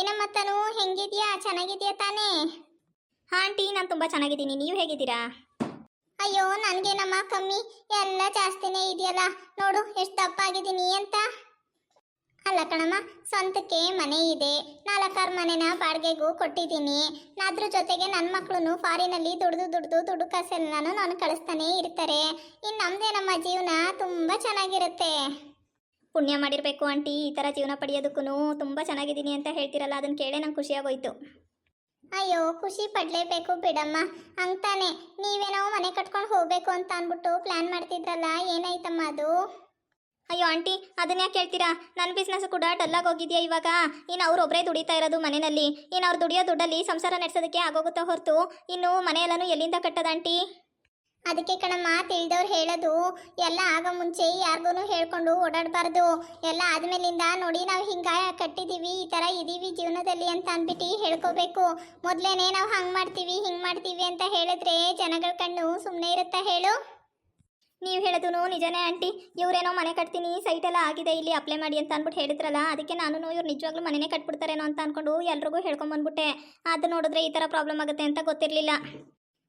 ಏನಮ್ಮ ತಾನು? ಹೆಂಗಿದ್ಯಾ? ಚೆನ್ನಾಗಿದ್ಯಾ ತಾನೇ? ಆಂಟಿ ನಾನು ತುಂಬ ಚೆನ್ನಾಗಿದ್ದೀನಿ. ನೀವು ಹೇಗಿದ್ದೀರಾ? ಅಯ್ಯೋ, ನನಗೇನಮ್ಮ ಕಮ್ಮಿ? ಎಲ್ಲ ಜಾಸ್ತಿನೇ ಇದೆಯಲ್ಲ. ನೋಡು, ಎಷ್ಟು ದಪ್ಪ ಆಗಿದ್ದೀನಿ ಅಂತ. ಅಲ್ಲ ಕಣಮ್ಮ, ಸ್ವಂತಕ್ಕೆ ಮನೆ ಇದೆ. ನಾಲ್ಕಾರು ಮನೆನ ಬಾಡಿಗೆಗೂ ಕೊಟ್ಟಿದ್ದೀನಿ. ಅದ್ರ ಜೊತೆಗೆ ನನ್ನ ಮಕ್ಕಳು ಫಾರಿನಲ್ಲಿ ದುಡ್ದು ದುಡ್ದು ದುಡ್ಡು ಕಾಸೆಲ್ಲನೂ ನಾನು ಕಳಿಸ್ತಾನೆ ಇರ್ತಾರೆ. ಇನ್ನು ನಮ್ದೇನಮ್ಮ ಜೀವನ ತುಂಬ ಚೆನ್ನಾಗಿರುತ್ತೆ. ಪುಣ್ಯ ಮಾಡಿರಬೇಕು ಆಂಟಿ ಈ ಥರ ಜೀವನ ಪಡೆಯೋದಕ್ಕೂ ತುಂಬ ಚೆನ್ನಾಗಿದ್ದೀನಿ ಅಂತ ಹೇಳ್ತಿರಲ್ಲ ಅದನ್ನು ಕೇಳೇ ನಂಗೆ ಖುಷಿಯಾಗೋಯ್ತು. ಅಯ್ಯೋ ಖುಷಿ ಪಡ್ಲೇಬೇಕು ಬಿಡಮ್ಮ. ಅಂತಾನೆ ನೀವೇನೋ ಮನೆ ಕಟ್ಕೊಂಡು ಹೋಗಬೇಕು ಅಂತ ಅಂದ್ಬಿಟ್ಟು ಪ್ಲಾನ್ ಮಾಡ್ತಿದ್ರಲ್ಲ ಏನಾಯ್ತಮ್ಮ ಅದು? ಅಯ್ಯೋ ಆಂಟಿ ಅದನ್ನ ಯಾಕೆ ಹೇಳ್ತೀರಾ ನನ್ನ ಬಿಸ್ನೆಸ್ ಕೂಡ ಡಲ್ಲಾಗಿ ಹೋಗಿದೆಯಾ ಇವಾಗ? ಇನ್ನು ಅವ್ರೊಬ್ಬರೇ ದುಡಿತಾ ಇರೋದು ಮನೆಯಲ್ಲಿ ಇನ್ನು ಅವ್ರು ದುಡಿಯೋ ದುಡ್ಡಲ್ಲಿ ಸಂಸಾರ ನಡೆಸೋದಕ್ಕೆ ಆಗೋಗುತ್ತೋ ಹೊರತು ಇನ್ನು ಮನೆಯೆಲ್ಲನೂ ಎಲ್ಲಿಂದ ಕಟ್ಟದ ಆಂಟಿ? ಅದಕ್ಕೆ ಕಣಮ್ಮ ತಿಳಿದವ್ರು ಹೇಳೋದು ಎಲ್ಲ ಆಗ ಮುಂಚೆ ಯಾರಿಗೂ ಹೇಳ್ಕೊಂಡು ಓಡಾಡಬಾರ್ದು. ಎಲ್ಲ ಆದಮೇಲಿಂದ ನೋಡಿ ನಾವು ಹಿಂಗೆ ಕಟ್ಟಿದೀವಿ, ಈ ಥರ ಇದ್ದೀವಿ ಜೀವನದಲ್ಲಿ ಅಂತ ಅಂದ್ಬಿಟ್ಟು ಹೇಳ್ಕೋಬೇಕು. ಮೊದಲೇನೆ ನಾವು ಹಂಗೆ ಮಾಡ್ತೀವಿ, ಹಿಂಗೆ ಮಾಡ್ತೀವಿ ಅಂತ ಹೇಳಿದ್ರೆ ಜನಗಳ ಕಣ್ಣು ಸುಮ್ಮನೆ ಇರುತ್ತಾ ಹೇಳು? ನೀವು ಹೇಳೋದು ನಿಜನೇ ಆಂಟಿ. ಇವರೇನೋ ಮನೆ ಕಟ್ತೀನಿ ಸೈಟ್ ಎಲ್ಲ ಆಗಿದೆ, ಇಲ್ಲಿ ಅಪ್ಲೈ ಮಾಡಿ ಅಂತ ಅಂದ್ಬಿಟ್ಟು ಹೇಳಿದ್ರಲ್ಲ, ಅದಕ್ಕೆ ನಾನು ಇವ್ರು ನಿಜವಾಗ್ಲೂ ಮನೆನೇ ಕಟ್ಬಿಡ್ತಾರೇನೋ ಅಂತ ಅಂದ್ಕೊಂಡು ಎಲ್ರಿಗೂ ಹೇಳ್ಕೊಂಬಂದ್ಬಿಟ್ಟೆ. ಅದು ನೋಡಿದ್ರೆ ಈ ಥರ ಪ್ರಾಬ್ಲಮ್ ಆಗುತ್ತೆ ಅಂತ ಗೊತ್ತಿರಲಿಲ್ಲ.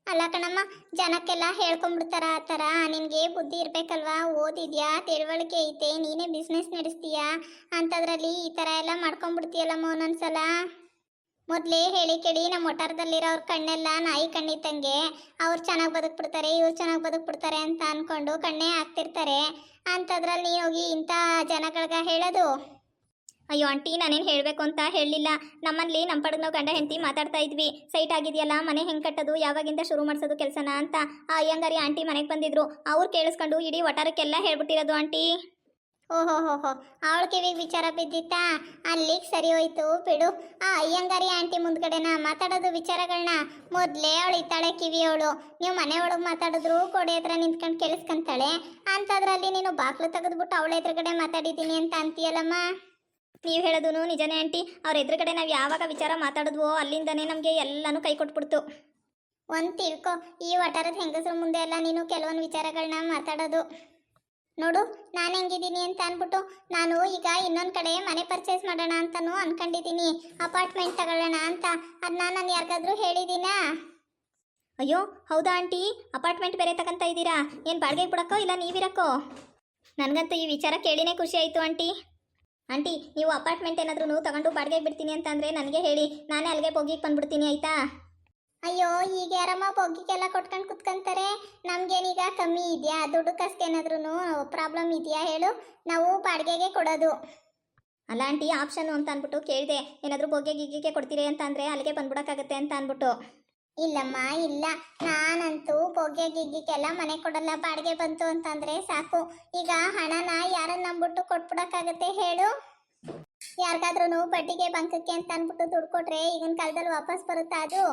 ಅಲ್ಲ ಕಣಮ್ಮ, ಜನಕ್ಕೆಲ್ಲ ಹೇಳ್ಕೊಂಡ್ಬಿಡ್ತಾರ ಆ ಥರ. ನಿನಗೆ ಬುದ್ಧಿ ಇರಬೇಕಲ್ವಾ? ಓದಿದ್ಯಾ? ತಿಳುವಳಿಕೆ ಐತೆ? ನೀನೇ ಬಿಸ್ನೆಸ್ ನಡೆಸ್ತೀಯಾ? ಅಂಥದ್ರಲ್ಲಿ ಈ ಥರ ಎಲ್ಲ ಮಾಡ್ಕೊಂಡ್ಬಿಡ್ತೀಯಲ್ಲಮ್ಮ ಒಂದೊಂದ್ಸಲ? ಮೊದಲೇ ಹೇಳಿ ಕೇಳಿ, ನಮ್ಮ ಒಟ್ಟಾರದಲ್ಲಿರೋರ್ ಕಣ್ಣೆಲ್ಲ ನಾಯಿ ಕಣ್ಣಿದ್ದಂಗೆ ಅವ್ರು ಚೆನ್ನಾಗಿ ಬದುಕ್ಬಿಡ್ತಾರೆ, ಇವ್ರು ಚೆನ್ನಾಗಿ ಬದುಕ್ಬಿಡ್ತಾರೆ ಅಂತ ಅಂದ್ಕೊಂಡು ಕಣ್ಣೇ ಹಾಕ್ತಿರ್ತಾರೆ. ಅಂಥದ್ರಲ್ಲಿ ನೀನು ಹೋಗಿ ಇಂಥ ಜನಗಳಿಗೆ ಹೇಳೋದು? ಅಯ್ಯೋ ಆಂಟಿ, ನಾನೇನು ಹೇಳಬೇಕು ಅಂತ ಹೇಳಲಿಲ್ಲ. ನಮ್ಮಲ್ಲಿ ನಮ್ಮ ಪಡೆದು ನಾವು ಗಂಡ ಹೆಂಡತಿ ಮಾತಾಡ್ತಾ ಇದ್ವಿ. ಸೈಟ್ ಆಗಿದೆಯಲ್ಲ, ಮನೆ ಹೆಂಗೆ ಕಟ್ಟೋದು, ಯಾವಾಗಿಂದ ಶುರು ಮಾಡಿಸೋದು ಕೆಲಸನ ಅಂತ. ಆ ಅಯ್ಯಂಗಾರಿ ಆಂಟಿ ಮನೆಗೆ ಬಂದಿದ್ರು. ಅವ್ರು ಕೇಳಿಸ್ಕೊಂಡು ಇಡೀ ಒಟ್ಟಾರಕ್ಕೆಲ್ಲ ಹೇಳ್ಬಿಟ್ಟಿರೋದು ಆಂಟಿ. ಓಹೋ ಹೋ ಹೋ ಅವಳ ಕಿವಿಗೆ ವಿಚಾರ ಬಿದ್ದಿತ್ತಾ? ಅಲ್ಲಿಗೆ ಸರಿ ಹೋಯ್ತು. ಬಿಡು. ಆ ಅಯ್ಯಂಗಾರಿ ಆಂಟಿ ಮುಂದ್ಗಡೆನ ಮಾತಾಡೋದು ವಿಚಾರಗಳನ್ನ ಮೊದಲೇ ಅವಳು ಇತ್ತಾಳೆ ಕಿವಿಯವಳು ನೀವು ಮನೆ ಒಳಗೆ ಮಾತಾಡಿದ್ರು ಕೋಡೆ ಹತ್ರ ನಿಂತ್ಕೊಂಡು ಕೇಳಿಸ್ಕೊಂತಾಳೆ. ಅಂಥದ್ರಲ್ಲಿ ನೀನು ಬಾಗ್ಲು ತೆಗೆದ್ಬಿಟ್ಟು ಅವಳ ಎದುರುಗಡೆ ಮಾತಾಡಿದ್ದೀನಿ ಅಂತ ಅಂತೀಯಲ್ಲಮ್ಮ? ನೀವು ಹೇಳೋದು ನಿಜನೇ ಆಂಟಿ. ಅವ್ರ ಎದುರುಗಡೆ ನಾವು ಯಾವಾಗ ವಿಚಾರ ಮಾತಾಡಿದ್ವೋ ಅಲ್ಲಿಂದನೇ ನಮಗೆ ಎಲ್ಲನೂ ಕೈ ಕೊಟ್ಬಿಡ್ತು. ಒಂದು ತಿಳ್ಕೊ ಈ ವಟಾರದ ಹೆಂಗಸ್ರ ಮುಂದೆ ಎಲ್ಲ ನೀನು ಕೆಲವೊಂದು ವಿಚಾರಗಳನ್ನ ಮಾತಾಡೋದು. ನೋಡು ನಾನು ಹೆಂಗಿದ್ದೀನಿ ಅಂತ ಅಂದ್ಬಿಟ್ಟು ನಾನು ಈಗ ಇನ್ನೊಂದು ಕಡೆ ಮನೆ ಪರ್ಚೇಸ್ ಮಾಡೋಣ ಅಂತನೂ ಅಂದ್ಕೊಂಡಿದ್ದೀನಿ ಅಪಾರ್ಟ್ಮೆಂಟ್ ತಗೊಳ್ಳೋಣ ಅಂತ. ಅದನ್ನ ನಾನು ಯಾರಿಗಾದ್ರೂ ಹೇಳಿದ್ದೀನಾ ಅಯ್ಯೋ ಹೌದಾ ಆಂಟಿ? ಅಪಾರ್ಟ್ಮೆಂಟ್ ಬೇರೆ ತಗೊಂತ ಇದ್ದೀರಾ ಏನು ಬಾಡಿಗೆ ಬಿಡಕ್ಕೋ ಇಲ್ಲ ನೀವಿರಕ್ಕೋ? ನನಗಂತೂ ಈ ವಿಚಾರ ಕೇಳಿನೇ ಖುಷಿ ಆಯಿತು ಆಂಟಿ. ಆಂಟಿ ನೀವು ಅಪಾರ್ಟ್ಮೆಂಟ್ ಏನಾದ್ರೂ ತಗೊಂಡು ಬಾಡಿಗೆ ಬಿಡ್ತೀನಿ ಅಂತಂದರೆ ನನಗೆ ಹೇಳಿ. ನಾನೇ ಅಲ್ಲಿಗೆ ಹೋಗಿ ಬಂದ್ಬಿಡ್ತೀನಿ ಆಯಿತಾ? ಅಯ್ಯೋ ಈಗ ಯಾರಮ್ಮ ಬೊಗ್ಗಿಗೆಲ್ಲ ಕೊಟ್ಕೊಂಡು ಕುತ್ಕೊಂತಾರೆ? ನಮ್ಗೇನೀಗ ಕಮ್ಮಿ ಇದೆಯಾ? ದುಡ್ಡು ಕಸ್ಗೇನಾದ್ರೂ ಪ್ರಾಬ್ಲಮ್ ಇದೆಯಾ ಹೇಳು? ನಾವು ಬಾಡಿಗೆಗೆ ಕೊಡೋದು. ಅಲ್ಲ ಆಂಟಿ ಆಪ್ಷನ್ ಅಂತ ಅಂದ್ಬಿಟ್ಟು ಕೇಳಿದೆ. ಏನಾದರೂ ಬೊಗ್ಗೆ ಗಿಗ್ಗಿಗೆ ಕೊಡ್ತೀರಿ ಅಂತ ಅಂದರೆ ಅಲ್ಲಿಗೆ ಬಂದ್ಬಿಡೋಕ್ಕಾಗತ್ತೆ ಅಂತ ಅಂದ್ಬಿಟ್ಟು. ಇಲ್ಲಮ್ಮ, ಇಲ್ಲ. ನಾನಂತೂ ಬೊಗ್ಗೆ ಗಿಗ್ಗಿಗೆಲ್ಲ ಮನೆ ಕೊಡಲ್ಲ, ಬಾಡಿಗೆ ಬಂತು ಅಂತಂದ್ರೆ ಸಾಕು. ಈಗ ಹಣನ ಯಾರನ್ನ ನಂಬಿಟ್ಟು ಕೊಟ್ಬಿಡಕ್ಕಾಗತ್ತೆ ಹೇಳು? ಯಾರಿಗಾದ್ರೂ ಬಡ್ಡಿಗೆ, ಬಂಕಕ್ಕೆ ಅಂತ ಅಂದ್ಬಿಟ್ಟು ದುಡ್ಡು ಕೊಟ್ರೆ ಈಗಿನ ಕಾಲದಲ್ಲಿ ವಾಪಸ್ ಬರುತ್ತಾ ಅದು?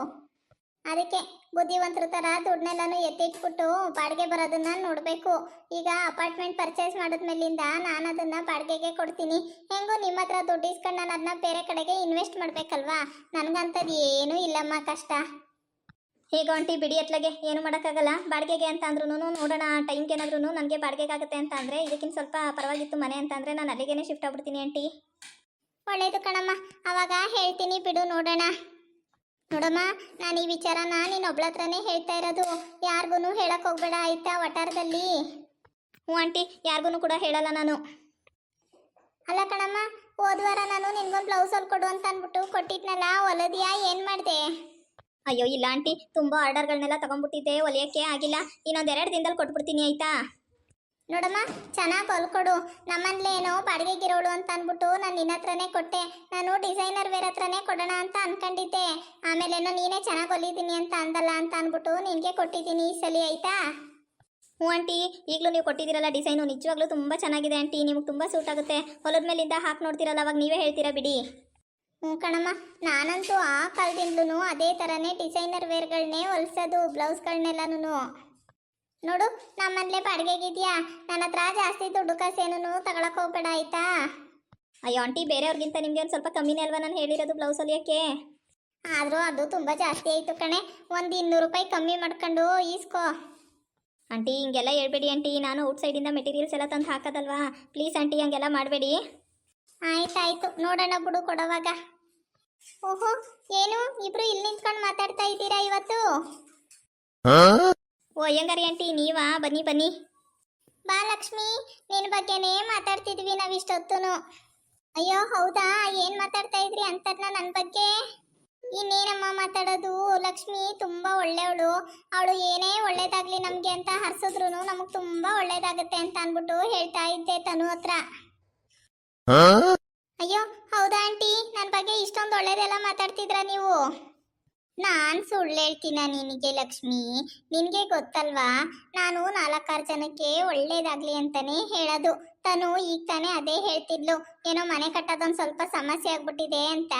ಅದಕ್ಕೆ ಬುದ್ಧಿವಂತರ ಥರ ದುಡ್ಡನ್ನೆಲ್ಲಾನು ಎತ್ತಿಟ್ಬಿಟ್ಟು ಬಾಡಿಗೆ ಬರೋದನ್ನ ನೋಡಬೇಕು. ಈಗ ಅಪಾರ್ಟ್ಮೆಂಟ್ ಪರ್ಚೇಸ್ ಮಾಡಿದ್ಮೇಲಿಂದ ನಾನು ಅದನ್ನ ಬಾಡಿಗೆಗೆ ಕೊಡ್ತೀನಿ. ಹೆಂಗೂ ನಿಮ್ಮ ಹತ್ರ ದುಡ್ಡು ಇಸ್ಕೊಂಡು ನಾನು ಅದನ್ನ ಬೇರೆ ಕಡೆಗೆ ಇನ್ವೆಸ್ಟ್ ಮಾಡಬೇಕಲ್ವಾ? ನನಗಂಥದ್ದು ಏನೂ ಇಲ್ಲಮ್ಮ ಕಷ್ಟ. ಹೇಗೋ ಆಂಟಿ ಬಿಡಿ ಎತ್ಲಗೆ ಏನು ಮಾಡೋಕ್ಕಾಗಲ್ಲ. ಬಾಡಿಗೆಗೆ ಅಂತ ಅಂದ್ರೂ ನೋಡೋಣ ಟೈಮ್ಗೆ ಏನಾದ್ರೂ ನನಗೆ ಬಾಡಿಗೆಗಾಗುತ್ತೆ ಅಂತ ಅಂದರೆ ಇದಕ್ಕಿಂತ ಸ್ವಲ್ಪ ಪರವಾಗಿತ್ತು ಮನೆ ಅಂತ ಅಂದರೆ ನಾನು ಅಲ್ಲಿಗೇನೆ ಶಿಫ್ಟ್ ಆಗ್ಬಿಡ್ತೀನಿ ಆಂಟಿ. ಒಳ್ಳೇದು ಕಣಮ್ಮ ಅವಾಗ ಹೇಳ್ತೀನಿ ಬಿಡು ನೋಡೋಣ. ನೋಡಮ್ಮ ನಾನು ಈ ವಿಚಾರನ ನೀನು ಒಬ್ಳ ಹತ್ರನೇ ಹೇಳ್ತಾ ಇರೋದು. ಯಾರಿಗೂ ಹೇಳಕ್ಕೆ ಹೋಗ್ಬೇಡ ಆಯ್ತಾ ವಟಾರದಲ್ಲಿ? ಹ್ಞೂ ಆಂಟಿ ಯಾರಿಗೂ ಕೂಡ ಹೇಳಲ್ಲ ನಾನು. ಅಲ್ಲ ಕಣಮ್ಮ ಹೋದ್ವಾರ ನಾನು ನಿನ್ಗೊಂದು ಬ್ಲೌಸ್ ಹೊಲ್ಕೊಡು ಅಂತ ಅಂದ್ಬಿಟ್ಟು ಕೊಟ್ಟಿದ್ನಲ್ಲ ಹೊಲದಿಯಾ ಏನು ಮಾಡಿದೆ? ಅಯ್ಯೋ ಇಲ್ಲ ಆಂಟಿ ತುಂಬ ಆರ್ಡರ್ಗಳನ್ನೆಲ್ಲ ತಗೊಂಡ್ಬಿಟ್ಟಿದ್ದೆ ಹೊಲಿಯೋಕ್ಕೆ ಆಗಿಲ್ಲ. ಇನ್ನೊಂದು ಎರಡು ದಿನದಲ್ಲಿ ಕೊಟ್ಬಿಡ್ತೀನಿ ಆಯ್ತಾ? ನೋಡಮ್ಮ ಚೆನ್ನಾಗಿ ಹೊಲ್ಕೊಡು ನಮ್ಮಲ್ಲೇ ಏನೋ ಬಾಡಿಗೆಗಿರೋಳು ಅಂತ ಅಂದ್ಬಿಟ್ಟು ನಾನು ನಿನ್ನ ಹತ್ರನೇ ಕೊಟ್ಟೆ. ನಾನು ಡಿಸೈನರ್ ವೇರ್ ಹತ್ರನೇ ಕೊಡೋಣ ಅಂತ ಅನ್ಕೊಂಡಿದ್ದೆ. ಏನೋ ನೀನೇ ಚೆನ್ನಾಗಿ ಹೊಲಿದ್ದೀನಿ ಅಂತ ಅಂದಲ್ಲ ಅಂತ ಅಂದ್ಬಿಟ್ಟು ನಿನಗೆ ಕೊಟ್ಟಿದ್ದೀನಿ ಈ ಸಲ ಆಯ್ತಾ? ಹ್ಞೂ ಆಂಟಿ ಈಗಲೂ ನೀವು ಕೊಟ್ಟಿದ್ದೀರಲ್ಲ ಡಿಸೈನು ನಿಜವಾಗ್ಲೂ ತುಂಬ ಚೆನ್ನಾಗಿದೆ ಆಂಟಿ. ನಿಮಗೆ ತುಂಬ ಸೂಟ್ ಆಗುತ್ತೆ. ಹೊಲದ ಮೇಲಿಂದ ಹಾಕಿ ನೋಡ್ತೀರಲ್ಲ ಅವಾಗ ನೀವೇ ಹೇಳ್ತೀರಾ ಬಿಡಿ. ಹ್ಞೂ ಕಣಮ್ಮ. ನಾನಂತೂ ಆ ಕಾಲದಿಂದಲೂ ಅದೇ ಥರನೇ ಡಿಸೈನರ್ ವೇರ್ಗಳನ್ನೇ ಹೊಲ್ಸೋದು ಬ್ಲೌಸ್ಗಳನ್ನೆಲ್ಲನೂ ನೋಡು ನಮ್ಮನೇಲೆ ಬಾಡಿಗೆಗಿದೆಯಾ ನನ್ನ ಹತ್ರ ಜಾಸ್ತಿ ದುಡ್ಡು ಕಾಸೇನೂ ತಗೊಳಕ್ಕೆ ಹೋಗ್ಬೇಡ, ಆಯ್ತಾ? ಅಯ್ಯೋ, ಆಂಟಿ, ಬೇರೆಯವ್ರಿಗಿಂತ ನಿಮಗೆ ಒಂದು ಸ್ವಲ್ಪ ಕಮ್ಮಿನೇ ಅಲ್ವಾ ನಾನು ಹೇಳಿರೋದು ಬ್ಲೌಸ್ ಹೊಲಿಯೋಕ್ಕೆ? ಆದರೂ ಅದು ತುಂಬ ಜಾಸ್ತಿ ಆಯಿತು ಕಣೆ. ಒಂದು ಇನ್ನೂರು ರೂಪಾಯಿ ಕಮ್ಮಿ ಮಾಡ್ಕೊಂಡು ಈಸ್ಕೋ. ಆಂಟಿ, ಹಿಂಗೆಲ್ಲ ಹೇಳ್ಬೇಡಿ, ಆಂಟಿ. ನಾನು ಔಟ್ಸೈಡಿಂದ ಮೆಟೀರಿಯಲ್ಸ್ ಎಲ್ಲ ತಂದು ಹಾಕೋದಲ್ವಾ? ಪ್ಲೀಸ್, ಆಂಟಿ, ಹಂಗೆಲ್ಲ ಮಾಡಬೇಡಿ. ಆಯ್ತಾಯ್ತು ನೋಡೋಣ ಬಿಡು ಕೊಡೋವಾಗ. ಓಹೋ ಏನು? ಇಬ್ರು ಇಲ್ಲಿ ನಿಂತ್ಕೊಂಡು ಮಾತಾಡ್ತಾ ಇದ್ದೀರಾ ಇವತ್ತು? ಓ ಅಯ್ಯಂಗಾರಿ ಆಂಟಿ ನೀವಾ? ಬನ್ನಿ ಬನ್ನಿ. ಬಾ ಲಕ್ಷ್ಮಿ ನಿನ್ ಬಗ್ಗೆನೇ ಮಾತಾಡ್ತಿದ್ವಿ ನಾವ್ ಇಷ್ಟೊತ್ತುನು. ಅಯ್ಯೋ ಹೌದಾ? ಏನ್ ಮಾತಾಡ್ತಾ ಇದ್ರಿ ಅಂತರ್ನ ನನ್ ಬಗ್ಗೆ? ಇನ್ನೇನಮ್ಮ ಮಾತಾಡೋದು? ಲಕ್ಷ್ಮಿ ತುಂಬಾ ಒಳ್ಳೆಯವಳು ಅವಳು ಏನೇ ಒಳ್ಳೇದಾಗ್ಲಿ ನಮ್ಗೆ ಅಂತ ಹರ್ಸಿದ್ರು ನಮಗ್ ತುಂಬಾ ಒಳ್ಳೇದಾಗತ್ತೆ ಅಂತ ಅನ್ಬಿಟ್ಟು ಹೇಳ್ತಾ ಇದ್ದೆ ತನು ಹತ್ರ. ಅಯ್ಯೋ, ಹೌದಾ ಆಂಟಿ? ನನ್ನ ಬಗ್ಗೆ ಇಷ್ಟೊಂದು ಒಳ್ಳೇದೆಲ್ಲ ಮಾತಾಡ್ತಿದ್ರ ನೀವು? ನಾನ್ ಸುಳ್ಳು ಹೇಳ್ತೀನ ನಿನಗೆ, ಲಕ್ಷ್ಮಿ? ನಿನಗೆ ಗೊತ್ತಲ್ವಾ? ನಾನು ನಾಲ್ಕಾರು ಜನಕ್ಕೆ ಒಳ್ಳೇದಾಗ್ಲಿ ಅಂತಾನೆ ಹೇಳೋದು. ತನು ಈಗ ತಾನೇ ಅದೇ ಹೇಳ್ತಿದ್ಲು. ಏನೋ ಮನೆ ಕಟ್ಟೋದೊಂದು ಸ್ವಲ್ಪ ಸಮಸ್ಯೆ ಆಗ್ಬಿಟ್ಟಿದೆ ಅಂತ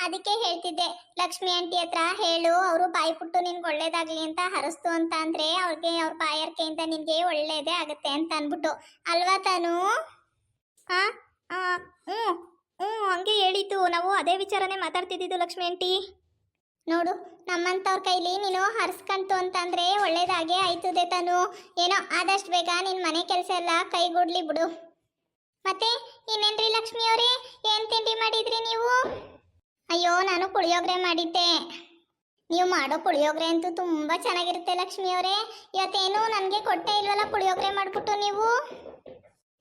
ಅದಕ್ಕೆ ಹೇಳ್ತಿದ್ದೆ. ಲಕ್ಷ್ಮಿ ಆಂಟಿ ಹತ್ರ ಹೇಳು, ಅವರು ಬಾಯಿ ಪುಟ್ಟು ನಿನ್ಗೆ ಒಳ್ಳೇದಾಗ್ಲಿ ಅಂತ ಹರಸ್ತು ಅಂತ ಅಂದ್ರೆ ಅವ್ರಿಗೆ ಅವ್ರ ಬಾಯರ್ಕೆಯಿಂದ ನಿನ್ಗೆ ಒಳ್ಳೇದೇ ಆಗುತ್ತೆ ಅಂತ ಅನ್ಬಿಟ್ಟು. ಅಲ್ವಾ ತಾನು? ಹಾ? ಹ್ಞೂ ಹ್ಞೂ, ಹಂಗೆ ಹೇಳಿದ್ದು. ನಾವು ಅದೇ ವಿಚಾರನೇ ಮಾತಾಡ್ತಿದ್ದಿದ್ದು ಲಕ್ಷ್ಮಿ ಆಂಟಿ. ನೋಡು, ನಮ್ಮಂಥವ್ರ ಕೈಲಿ ನೀನು ಹರಿಸ್ಕಂತು ಅಂತಂದರೆ ಒಳ್ಳೇದಾಗೆ ಆಯ್ತದೆ ತಾನು ಏನೋ ಆದಷ್ಟು ಬೇಗ ನಿನ್ನ ಮನೆ ಕೆಲಸ ಎಲ್ಲ ಕೈಗೂಡ್ಲಿ ಬಿಡು. ಮತ್ತೆ ಇನ್ನೇನ್ರಿ ಲಕ್ಷ್ಮಿ ಅವರೇ? ಏನ್ ತಿಂಡಿ ಮಾಡಿದ್ರಿ ನೀವು? ಅಯ್ಯೋ, ನಾನು ಪುಳಿಯೋಗರೆ ಮಾಡಿದ್ದೆ. ನೀವು ಮಾಡೋ ಪುಳಿಯೋಗರೆ ಅಂತೂ ತುಂಬ ಚೆನ್ನಾಗಿರುತ್ತೆ ಲಕ್ಷ್ಮಿ ಇವತ್ತೇನು ನನಗೆ ಕೊಟ್ಟೆ ಇಲ್ವಲ್ಲ ಪುಳಿಯೋಗರೆ ಮಾಡಿಬಿಟ್ಟು ನೀವು?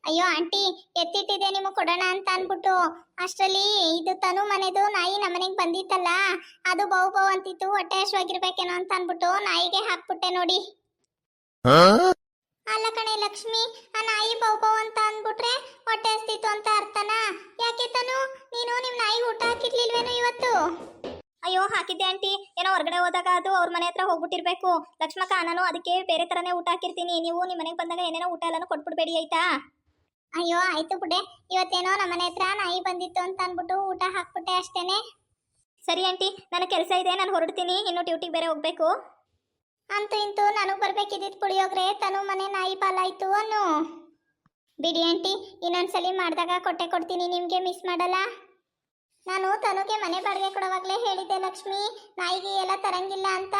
ಅಯ್ಯೋ ಆಂಟಿ ಎತ್ತಿಟ್ಟಿದೆ ನಿಮಗೆ ಕೊಡೋಣ ಅಂತ ಅನ್ಬಿಟ್ಟು ಅಷ್ಟರಲ್ಲಿ ಇದು ತನು ಮನೆದು ನಾಯಿ ನಮ್ಮನೆಗೆ ಬಂದಿತ್ತಲ್ಲ ಅದು ಬೌ ಬೌ ಅಂತಿತ್ತು ಹೊಟ್ಟೆ ಹಸುವಾಗಿರ್ಬೇಕೇನೋ ಅಂತ ಅನ್ಬಿಟ್ಟು ನಾಯಿಗೆ ಹಾಕ್ಬಿಟ್ಟೆ ನೋಡಿ. ಅಲ್ಲ ಕಣೆ ಲಕ್ಷ್ಮಿ ಆ ನಾಯಿ ಬೌ ಬೌ ಅಂತ ಅಂದ್ಬಿಟ್ರೆ ಹೊಟ್ಟೆ ಹಸ್ತಿತ್ತು ಅಂತ ಅರ್ಥನಾ? ಯಾಕೆ ತನು? ನೀನು ನಿಮ್ ನಾಯಿ ಊಟ ಹಾಕಿರ್ಲಿಲ್ವೇನೋ ಇವತ್ತು? ಅಯ್ಯೋ ಹಾಕಿದ್ದೆ ಆಂಟಿ. ಏನೋ ಹೊರಗಡೆ ಹೋದಾಗ ಅದು ಅವ್ರ ಮನೆ ಹತ್ರ ಹೋಗ್ಬಿಟ್ಟಿರ್ಬೇಕು. ಲಕ್ಷ್ಮಕ್ಕ ನಾನು ಅದಕ್ಕೆ ಬೇರೆ ಥರನೇ ಊಟ ಹಾಕಿರ್ತೀನಿ. ನೀವು ನಿಮ್ಮ ಮನೆಗೆ ಬಂದಾಗ ಏನೇನೋ ಊಟ ಎಲ್ಲನೂ ಕೊಟ್ಬಿಡ್ಬೇಡಿ ಆಯ್ತಾ? ಅಯ್ಯೋ ಆಯ್ತು ಬಿಡೆ. ಇವತ್ತೇನೋ ನಮ್ಮನೆ ಹತ್ರ ನಾಯಿ ಬಂದಿತ್ತು ಅಂತ ಅನ್ಬಿಟ್ಟು ಊಟ ಹಾಕ್ಬಿಟ್ಟೆ ಅಷ್ಟೇನೆ. ಸರಿ ಆಂಟಿ ನನಗೆ ಕೆಲಸ ಇದೆ ನಾನು ಹೊರಡ್ತೀನಿ. ಇನ್ನು ಡ್ಯೂಟಿಗೆ ಬೇರೆ ಹೋಗಬೇಕು. ಅಂತೂ ಇಂತೂ ನನಗೆ ಬರ್ಬೇಕಿದ್ದಿದ್ದು ಪುಳಿಯೋಗ್ರೆ ತನು ಮನೆ ನಾಯಿ ಪಾಲಾಯ್ತು ಅನ್ನು. ಬಿಡಿ ಆಂಟಿ ಇನ್ನೊಂದ್ಸಲಿ ಮಾಡಿದಾಗ ಕೊಟ್ಟೆ ಕೊಡ್ತೀನಿ ನಿಮಗೆ ಮಿಸ್ ಮಾಡಲ್ಲ. ನಾನು ತನುಗೆ ಮನೆ ಬಾಡಿಗೆ ಕೊಡುವಾಗಲೇ ಹೇಳಿದ್ದೆ ಲಕ್ಷ್ಮಿ. ನಾಯಿಗೆ ಎಲ್ಲ ತರಂಗಿಲ್ಲ ಅಂತ.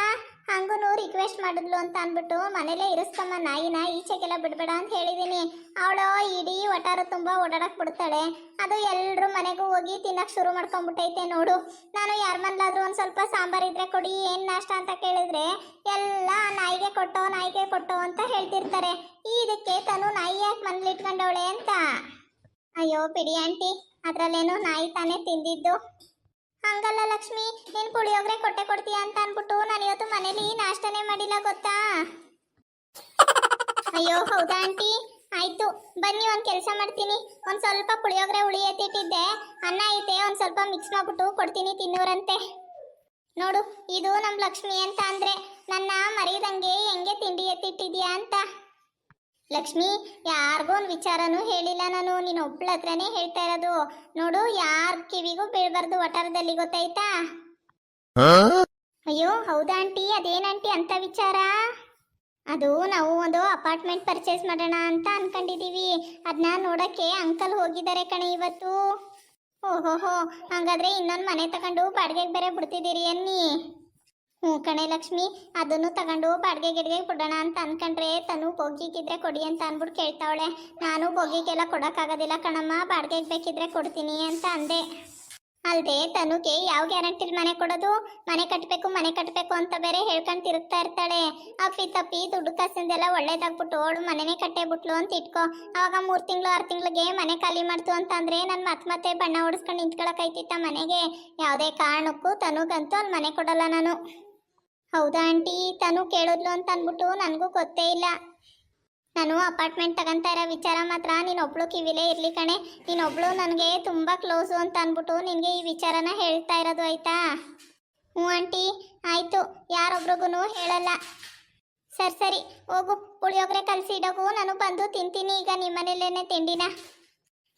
ಹಂಗೂ ರಿಕ್ವೆಸ್ಟ್ ಮಾಡಿದ್ಲು ಅಂತ ಅಂದ್ಬಿಟ್ಟು ಮನೇಲೇ ಇರಿಸ್ಕಮ್ಮ ನಾಯಿನ, ಈಚೆಗೆಲ್ಲ ಬಿಡಬೇಡ ಅಂತ ಹೇಳಿದ್ದೀನಿ ಅವಳು ಇಡೀ ಒಟಾರ ತುಂಬ ಓಡಾಡಕ್ಕೆ ಬಿಡ್ತಾಳೆ. ಅದು ಎಲ್ಲರೂ ಮನೆಗೂ ಹೋಗಿ ತಿನ್ನಕ್ಕೆ ಶುರು ಮಾಡ್ಕೊಂಡ್ಬಿಟ್ಟೈತೆ ನೋಡು. ನಾನು ಯಾರ ಮನೇಲಾದ್ರೂ ಒಂದು ಸ್ವಲ್ಪ ಸಾಂಬಾರ್ ಇದ್ರೆ ಕೊಡಿ, ಏನು ನಾಷ್ಟ ಅಂತ ಕೇಳಿದ್ರೆ ಎಲ್ಲ ನಾಯಿಗೆ ಕೊಟ್ಟೋ ನಾಯಿಗೆ ಕೊಟ್ಟೋ ಅಂತ ಹೇಳ್ತಿರ್ತಾರೆ. ಇದಕ್ಕೆ ತನು ನಾಯಿ ಯಾಕೆ ಮನೇಲಿ ಇಟ್ಕೊಂಡವಳೆ ಅಂತ? ಅಯ್ಯೋ, ಬಿಡಿ ಆಂಟಿ. ಅದ್ರಲ್ಲೇನು ನಾಯಿ ತಾನೇ ತಿಂದಿದ್ದು. ಹಂಗಲ್ಲ ಲಕ್ಷ್ಮಿ, ನೀನು ಪುಳಿಯೋಗರೆ ಕೊಟ್ಟೆ ಕೊಡ್ತೀಯ ಅಂತ ಅನ್ಬಿಟ್ಟು ನಾನು ಇವತ್ತು ಮನೇಲಿ ನಾಷ್ಟನೇ ಮಾಡಿಲ್ಲ ಗೊತ್ತಾ? ಅಯ್ಯೋ, ಹೌದಾ ಆಂಟಿ? ಆಯ್ತು, ಬನ್ನಿ ಒಂದ್ ಕೆಲಸ ಮಾಡ್ತೀನಿ. ಒಂದ್ ಸ್ವಲ್ಪ ಪುಳಿಯೋಗರೆ ಹುಳಿ ಎತ್ತಿಟ್ಟಿದ್ದೆ. ಅನ್ನ ಐತೆ, ಒಂದ್ ಸ್ವಲ್ಪ ಮಿಕ್ಸ್ ಮಾಡ್ಬಿಟ್ಟು ಕೊಡ್ತೀನಿ ತಿನ್ನೋರಂತೆ. ನೋಡು, ಇದು ನಮ್ ಲಕ್ಷ್ಮಿ ಅಂತ ಅಂದ್ರೆ ನನ್ನ ಮರಿದಂಗೆ ಹೆಂಗೆ ತಿಂಡಿ ಎತ್ತಿಟ್ಟಿದ್ಯಾ ಅಂತ. ಲಕ್ಷ್ಮಿ ಯಾರಿಗೂ ಒಂದು ವಿಚಾರನೂ ಹೇಳಿಲ್ಲ ನಾನು. ನೀನು ಒಬ್ಳ ಹತ್ರನೇ ಹೇಳ್ತಾ ಇರೋದು. ನೋಡು ಯಾರ ಕಿವಿಗೂ ಬೀಳ್ಬಾರ್ದು ವಟಾರದಲ್ಲಿ ಗೊತ್ತಾಯ್ತಾ? ಅಯ್ಯೋ ಹೌದಾ ಆಂಟಿ? ಅದೇನ್ ಆಂಟಿ ಅಂತ ವಿಚಾರ? ಅದು ನಾವು ಒಂದು ಅಪಾರ್ಟ್ಮೆಂಟ್ ಪರ್ಚೇಸ್ ಮಾಡೋಣ ಅಂತ ಅನ್ಕೊಂಡಿದೀವಿ. ಅದನ್ನ ನೋಡಕ್ಕೆ ಅಂಕಲ್ ಹೋಗಿದ್ದಾರೆ ಕಣೆ ಇವತ್ತು. ಓಹೋಹೋ ಹಂಗಾದ್ರೆ ಇನ್ನೊಂದು ಮನೆ ತಗೊಂಡು ಬಾಡಿಗೆಗೆ ಬೇರೆ ಬಿಡ್ತಿದ್ದೀರಿ ಅನ್ನಿ. ಹ್ಞೂ ಕಣೆ ಲಕ್ಷ್ಮಿ, ಅದನ್ನು ತಗೊಂಡು ಬಾಡಿಗೆ ಗಿಡಗೆ ಕೊಡೋಣ ಅಂತ ಅನ್ಕೊಂಡ್ರೆ ತನು ಬೋಗಿಗಿದ್ರೆ ಕೊಡಿ ಅಂತ ಅಂದ್ಬಿಟ್ಟು ಕೇಳ್ತಾವಳೆ. ನಾನು ಬೋಗಿಗೆಲ್ಲ ಕೊಡೋಕ್ಕಾಗೋದಿಲ್ಲ ಕಣಮ್ಮ ಬಾಡಿಗೆಗೆ ಬೇಕಿದ್ರೆ ಕೊಡ್ತೀನಿ ಅಂತ ಅಂದೆ. ಅಲ್ದೆ ತನುಗೆ ಯಾವ ಗ್ಯಾರಂಟಿಲಿ ಮನೆ ಕೊಡೋದು? ಮನೆ ಕಟ್ಟಬೇಕು ಮನೆ ಕಟ್ಟಬೇಕು ಅಂತ ಬೇರೆ ಹೇಳ್ಕೊಂಡು ತಿರುಗ್ತಾ ಇರ್ತಾಳೆ. ಅಪ್ಪಿ ತಪ್ಪಿ ದುಡ್ಡು ಕಾಸಿಂದೆಲ್ಲ ಒಳ್ಳೇದಾಗ್ಬಿಟ್ಟು ಅವಳು ಮನೆನೇ ಕಟ್ಟೇ ಬಿಟ್ಲು ಅಂತ ಇಟ್ಕೋ. ಆವಾಗ ಮೂರು ತಿಂಗಳು, ಆರು ತಿಂಗಳಿಗೆ ಮನೆ ಖಾಲಿ ಮಾಡ್ತು ಅಂತ ಅಂದರೆ ನಾನು ಮತ್ತೆ ಮತ್ತೆ ಬಣ್ಣ ಓಡಿಸ್ಕೊಂಡು ನಿಂತ್ಕೊಳಕೈತಿತ್ತ ಮನೆಗೆ? ಯಾವುದೇ ಕಾರಣಕ್ಕೂ ತನುಗಂತೂ ಅಲ್ಲಿ ಮನೆ ಕೊಡಲ್ಲ ನಾನು. ಹೌದಾ ಆಂಟಿ? ತಾನು ಕೇಳಿದ್ಲು ಅಂತ ಅಂದ್ಬಿಟ್ಟು ನನಗೂ ಗೊತ್ತೇ ಇಲ್ಲ. ನಾನು ಅಪಾರ್ಟ್ಮೆಂಟ್ ತಗೊಂತ ಇರೋ ವಿಚಾರ ಮಾತ್ರ ನೀನೊಬ್ಳು ಕಿವಿಲೇ ಇರಲಿ ಕಣೆ. ನೀನೊಬ್ಳು ನನಗೆ ತುಂಬ ಕ್ಲೋಸು ಅಂತ ಅಂದ್ಬಿಟ್ಟು ನಿನಗೆ ಈ ವಿಚಾರನ ಹೇಳ್ತಾ ಇರೋದು ಆಯ್ತಾ? ಹ್ಞೂ ಆಂಟಿ, ಆಯಿತು. ಯಾರೊಬ್ರಿಗೂ ಹೇಳಲ್ಲ. ಸರಿ ಸರಿ. ಹೋಗು. ಪುಳಿಯೋಗರೆ ಕಲಸಿ ಇಡೋಗು. ನಾನು ಬಂದು ತಿಂತೀನಿ. ಈಗ ನಿಮ್ಮ ಮನೇಲೇನೆ ತಿಂಡಿನ?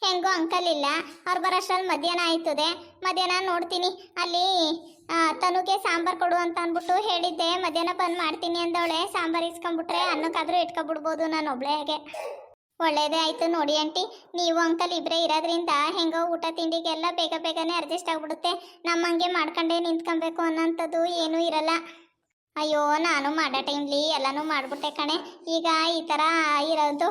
ಹೆಂಗೋ ಅಂಕಲ್ ಇಲ್ಲ. ಅವ್ರು ಬರೋಷ್ಟ್ರಲ್ಲಿ ಮಧ್ಯಾಹ್ನ ಆಯ್ತದೆ. ಮಧ್ಯಾಹ್ನ ನೋಡ್ತೀನಿ. ಅಲ್ಲಿ ತನುಗೆ ಸಾಂಬಾರ್ ಕೊಡು ಅಂತ ಅಂದ್ಬಿಟ್ಟು ಹೇಳಿದ್ದೆ. ಮಧ್ಯಾಹ್ನ ಬಂದು ಮಾಡ್ತೀನಿ ಅಂದವಳೆ. ಸಾಂಬಾರ್ ಇಸ್ಕೊಂಡ್ಬಿಟ್ರೆ ಅನ್ನಕ್ಕಾದ್ರೂ ಇಟ್ಕೊಬಿಡ್ಬೋದು ನಾನು ಒಬ್ಳೆಗೆ ಒಳ್ಳೇದೇ ಆಯ್ತು ನೋಡಿ ಆಂಟಿ. ನೀವು ಅಂಕಲ್ ಇಬ್ಬರೇ ಇರೋದ್ರಿಂದ ಹೆಂಗೋ ಊಟ ತಿಂಡಿಗೆಲ್ಲ ಬೇಗ ಬೇಗನೆ ಅಡ್ಜಸ್ಟ್ ಆಗ್ಬಿಡುತ್ತೆ. ನಮ್ಮಂಗೆ ಮಾಡ್ಕೊಂಡೇ ನಿಂತ್ಕೊಬೇಕು ಅನ್ನೋಂಥದ್ದು ಏನೂ ಇರಲ್ಲ. ಅಯ್ಯೋ, ನಾನು ಮಾಡೋ ಟೈಮ್ಲಿ ಎಲ್ಲನೂ ಮಾಡಿಬಿಟ್ಟೆ ಕಣೆ. ಈಗ ಈ ಥರ ಇರೋದು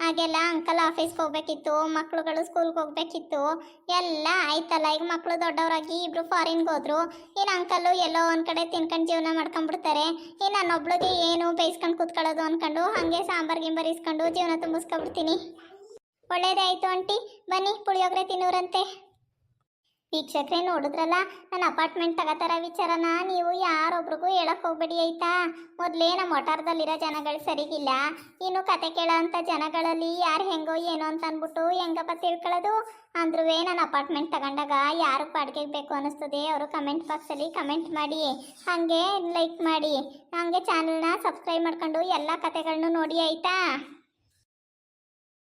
ಹಾಗೆಲ್ಲ ಅಂಕಲ್ ಆಫೀಸ್ಗೆ ಹೋಗ್ಬೇಕಿತ್ತು, ಮಕ್ಳುಗಳು ಸ್ಕೂಲ್ಗೆ ಹೋಗ್ಬೇಕಿತ್ತು, ಎಲ್ಲ ಆಯ್ತಲ್ಲ. ಈಗ ಮಕ್ಕಳು ದೊಡ್ಡವರಾಗಿ ಇಬ್ರು ಫಾರಿನ್ಗೆ ಹೋದ್ರು. ಇನ್ನು ಅಂಕಲ್ಲು ಎಲ್ಲೋ ಒಂದು ಕಡೆ ತಿನ್ಕೊಂಡು ಜೀವನ ಮಾಡ್ಕೊಂಡ್ಬಿಡ್ತಾರೆ. ಇನ್ನು ನನ್ನೊಬ್ಳಿಗೆ ಏನು ಬೇಯಿಸ್ಕೊಂಡು ಕೂತ್ಕೊಳ್ಳೋದು ಅಂದ್ಕೊಂಡು ಹಾಗೆ ಸಾಂಬಾರ್ ಗಿಂಬರ್ ಇಸ್ಕೊಂಡು ಜೀವನ ತುಂಬಿಸ್ಕೊಬಿಡ್ತೀನಿ ಒಳ್ಳೇದೇ ಆಯಿತು ಆಂಟಿ ಬನ್ನಿ ಪುಳಿಯೋಗರೆ ತಿನ್ನೋರಂತೆ. ವೀಕ್ಷಕರೇ ನೋಡಿದ್ರಲ್ಲ, ನನ್ನ ಅಪಾರ್ಟ್ಮೆಂಟ್ ತಗೋತಾರ ವಿಚಾರನ, ನೀವು ಯಾರೊಬ್ರಿಗೂ ಹೇಳಕ್ ಹೋಗ್ಬೇಡಿ ಆಯ್ತಾ? ಮೊದಲೇ ನಮ್ಮ ಒಟಾರದಲ್ಲಿರೋ ಜನಗಳು ಸರಿಗಿಲ್ಲ ಇನ್ನು ಕತೆ ಕೇಳೋಂಥ ಜನಗಳಲ್ಲಿ ಯಾರು ಹೆಂಗೋ ಏನೋ ಅಂತ ಅಂದ್ಬಿಟ್ಟು ಹೆಂಗಪ್ಪ ತಿಳ್ಕೊಳ್ಳೋದು? ಅಂದ್ರೂ ನನ್ನ ಅಪಾರ್ಟ್ಮೆಂಟ್ ತಗೊಂಡಾಗ ಯಾರು ಬಾಡಿಗೆಗೆ ಬೇಕು ಅನ್ನಿಸ್ತದೆ, ಅವರು ಕಮೆಂಟ್ ಬಾಕ್ಸಲ್ಲಿ ಕಮೆಂಟ್ ಮಾಡಿ, ಹಾಗೆ ಲೈಕ್ ಮಾಡಿ, ಹಾಗೆ ಚಾನಲ್ನ ಸಬ್ಸ್ಕ್ರೈಬ್ ಮಾಡ್ಕೊಂಡು ಎಲ್ಲ ಕತೆಗಳನ್ನೂ ನೋಡಿ ಆಯ್ತಾ?